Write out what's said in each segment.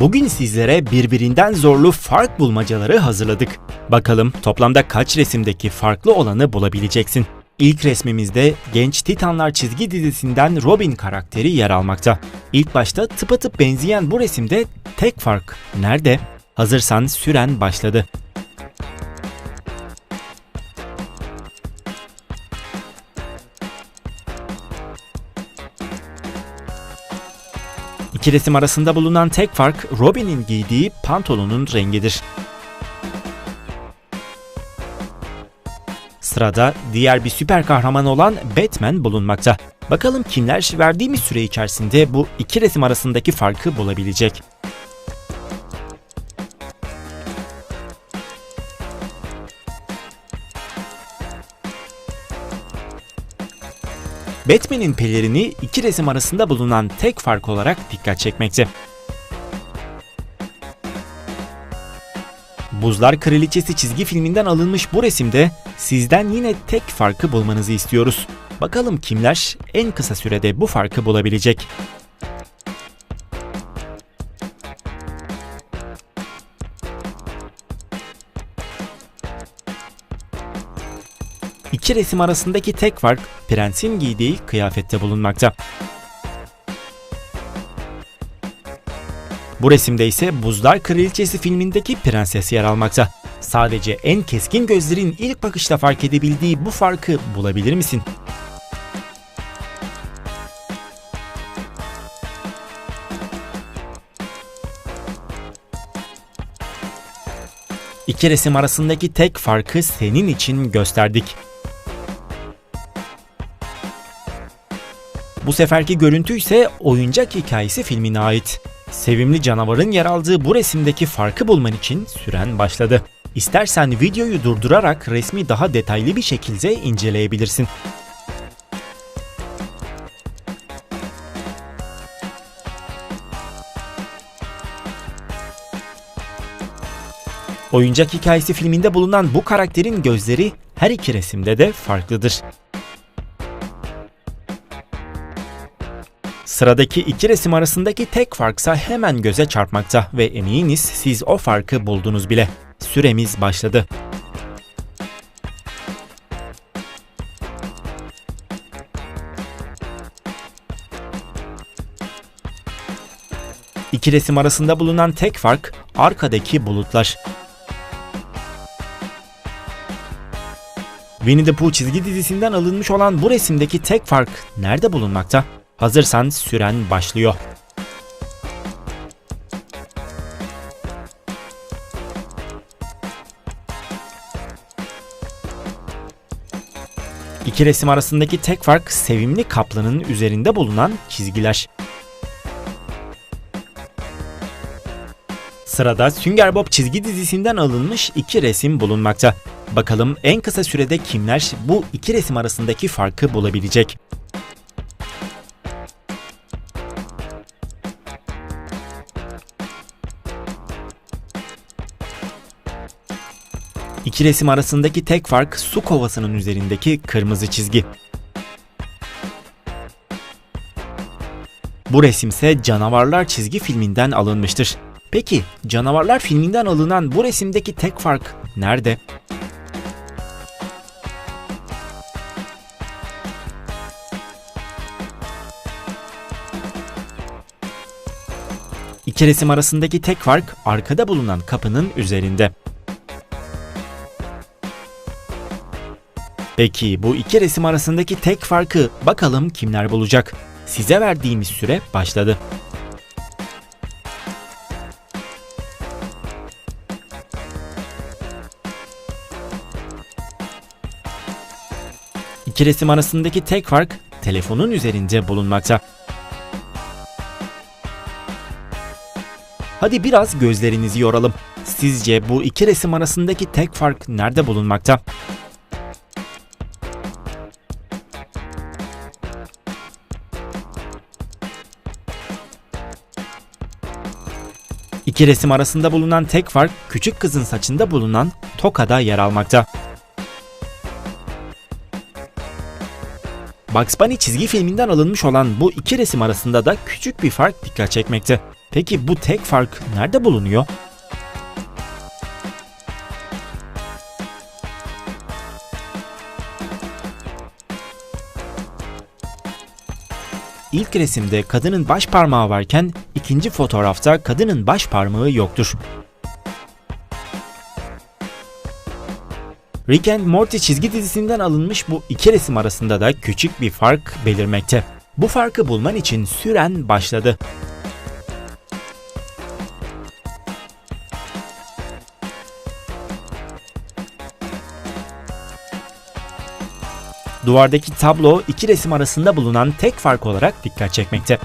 Bugün sizlere birbirinden zorlu fark bulmacaları hazırladık. Bakalım toplamda kaç resimdeki farklı olanı bulabileceksin. İlk resmimizde Genç Titanlar çizgi dizisinden Robin karakteri yer almakta. İlk başta tıpatıp benzeyen bu resimde tek fark nerede? Hazırsan süren başladı. İki resim arasında bulunan tek fark Robin'in giydiği pantolonun rengidir. Sırada diğer bir süper kahraman olan Batman bulunmakta. Bakalım kimler verdiğimiz süre içerisinde bu iki resim arasındaki farkı bulabilecek. Batman'in pelerini iki resim arasında bulunan tek fark olarak dikkat çekmekte. Buzlar Kraliçesi çizgi filminden alınmış bu resimde sizden yine tek farkı bulmanızı istiyoruz. Bakalım kimler en kısa sürede bu farkı bulabilecek. İki resim arasındaki tek fark prensin giydiği kıyafette bulunmakta. Bu resimde ise Buzlar Kraliçesi filmindeki prenses yer almakta. Sadece en keskin gözlerin ilk bakışta fark edebildiği bu farkı bulabilir misin? İki resim arasındaki tek farkı senin için gösterdik. Bu seferki görüntü ise oyuncak hikayesi filmine ait. Sevimli canavarın yer aldığı bu resimdeki farkı bulman için süren başladı. İstersen videoyu durdurarak resmi daha detaylı bir şekilde inceleyebilirsin. Oyuncak hikayesi filminde bulunan bu karakterin gözleri her iki resimde de farklıdır. Sıradaki iki resim arasındaki tek farksa hemen göze çarpmakta ve eminiz siz o farkı buldunuz bile. Süremiz başladı. İki resim arasında bulunan tek fark arkadaki bulutlar. Winnie the Pooh çizgi dizisinden alınmış olan bu resimdeki tek fark nerede bulunmakta? Hazırsan süren başlıyor. İki resim arasındaki tek fark sevimli kaplanın üzerinde bulunan çizgiler. Sırada Sünger Bob çizgi dizisinden alınmış iki resim bulunmakta. Bakalım en kısa sürede kimler bu iki resim arasındaki farkı bulabilecek? İki resim arasındaki tek fark su kovasının üzerindeki kırmızı çizgi. Bu resimse Canavarlar çizgi filminden alınmıştır. Peki Canavarlar filminden alınan bu resimdeki tek fark nerede? İki resim arasındaki tek fark arkada bulunan kapının üzerinde. Peki bu iki resim arasındaki tek farkı bakalım kimler bulacak? Size verdiğimiz süre başladı. İki resim arasındaki tek fark telefonun üzerinde bulunmakta. Hadi biraz gözlerinizi yoralım. Sizce bu iki resim arasındaki tek fark nerede bulunmakta? İki resim arasında bulunan tek fark küçük kızın saçında bulunan tokada yer almakta. Bugs Bunny çizgi filminden alınmış olan bu iki resim arasında da küçük bir fark dikkat çekmekte. Peki bu tek fark nerede bulunuyor? İlk resimde kadının baş parmağı varken ikinci fotoğrafta kadının baş parmağı yoktur. Rick and Morty çizgi dizisinden alınmış bu iki resim arasında da küçük bir fark belirmekte. Bu farkı bulman için süren başladı. Duvardaki tablo iki resim arasında bulunan tek fark olarak dikkat çekmekte.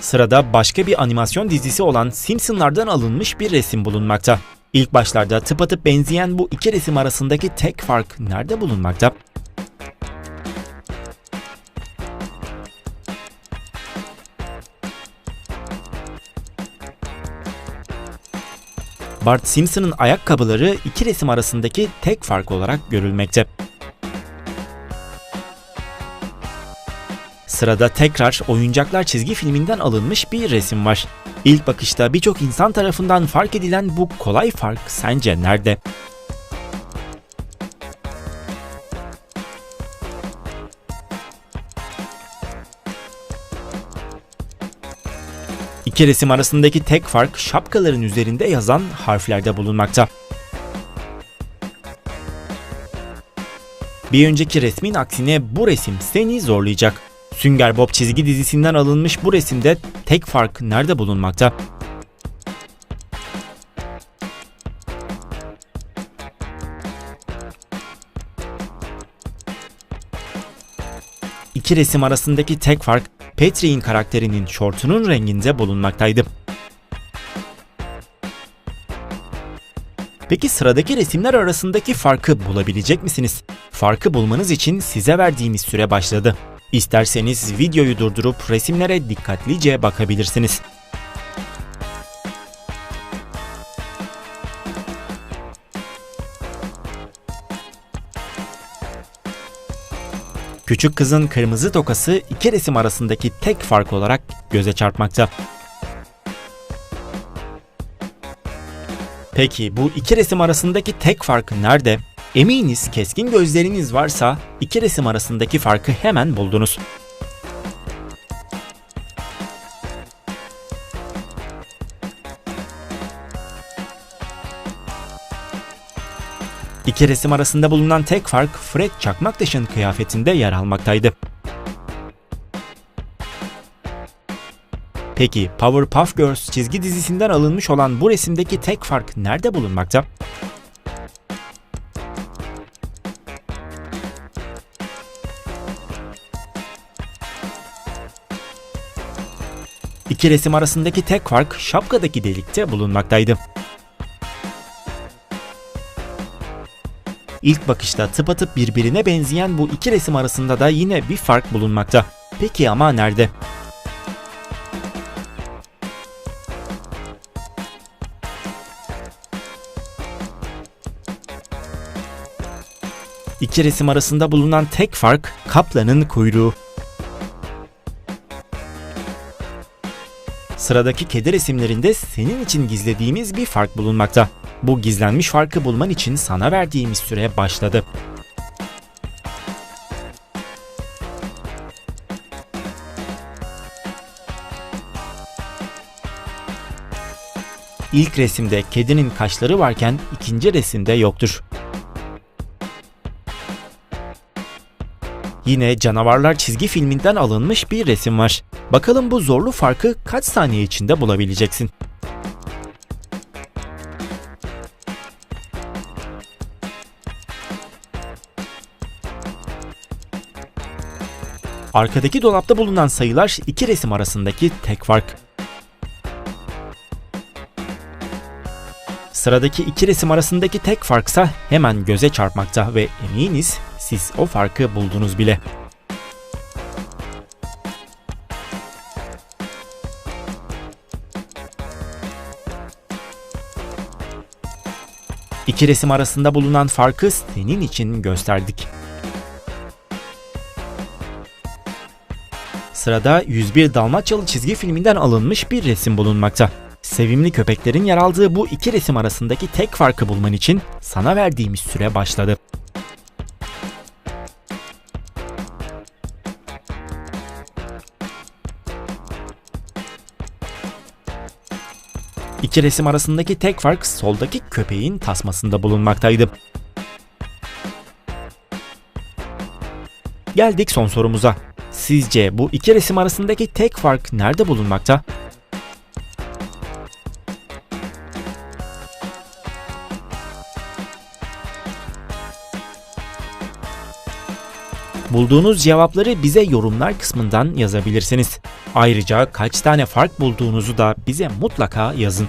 Sırada başka bir animasyon dizisi olan Simpsonlardan alınmış bir resim bulunmakta. İlk başlarda tıpatıp benzeyen bu iki resim arasındaki tek fark nerede bulunmakta? Bart Simpson'ın ayakkabıları iki resim arasındaki tek fark olarak görülmekte. Sırada tekrar Oyuncaklar çizgi filminden alınmış bir resim var. İlk bakışta birçok insan tarafından fark edilen bu kolay fark sence nerede? İki resim arasındaki tek fark şapkaların üzerinde yazan harflerde bulunmakta. Bir önceki resmin aksine bu resim seni zorlayacak. Sünger Bob çizgi dizisinden alınmış bu resimde tek fark nerede bulunmakta? İki resim arasındaki tek fark Patrick'in karakterinin şortunun renginde bulunmaktaydı. Peki sıradaki resimler arasındaki farkı bulabilecek misiniz? Farkı bulmanız için size verdiğimiz süre başladı. İsterseniz videoyu durdurup resimlere dikkatlice bakabilirsiniz. Küçük kızın kırmızı tokası iki resim arasındaki tek fark olarak göze çarpmakta. Peki bu iki resim arasındaki tek fark nerede? Eminiz keskin gözleriniz varsa iki resim arasındaki farkı hemen buldunuz. İki resim arasında bulunan tek fark Fred Çakmaktaş'ın kıyafetinde yer almaktaydı. Peki Powerpuff Girls çizgi dizisinden alınmış olan bu resimdeki tek fark nerede bulunmakta? İki resim arasındaki tek fark şapkadaki delikte bulunmaktaydı. İlk bakışta tıpatıp birbirine benzeyen bu iki resim arasında da yine bir fark bulunmakta. Peki ama nerede? İki resim arasında bulunan tek fark kaplanın kuyruğu. Sıradaki kedi resimlerinde senin için gizlediğimiz bir fark bulunmakta. Bu gizlenmiş farkı bulman için sana verdiğimiz süre başladı. İlk resimde kedinin kaşları varken ikinci resimde yoktur. Yine Canavarlar çizgi filminden alınmış bir resim var. Bakalım bu zorlu farkı kaç saniye içinde bulabileceksin? Arkadaki dolapta bulunan sayılar iki resim arasındaki tek fark. Sıradaki iki resim arasındaki tek farksa hemen göze çarpmakta ve eminiz siz o farkı buldunuz bile. İki resim arasında bulunan farkı senin için gösterdik. Sırada 101 Dalmaçyalı çizgi filminden alınmış bir resim bulunmakta. Sevimli köpeklerin yer aldığı bu iki resim arasındaki tek farkı bulman için sana verdiğimiz süre başladı. İki resim arasındaki tek fark soldaki köpeğin tasmasında bulunmaktaydı. Geldik son sorumuza. Sizce bu iki resim arasındaki tek fark nerede bulunmakta? Bulduğunuz cevapları bize yorumlar kısmından yazabilirsiniz. Ayrıca kaç tane fark bulduğunuzu da bize mutlaka yazın.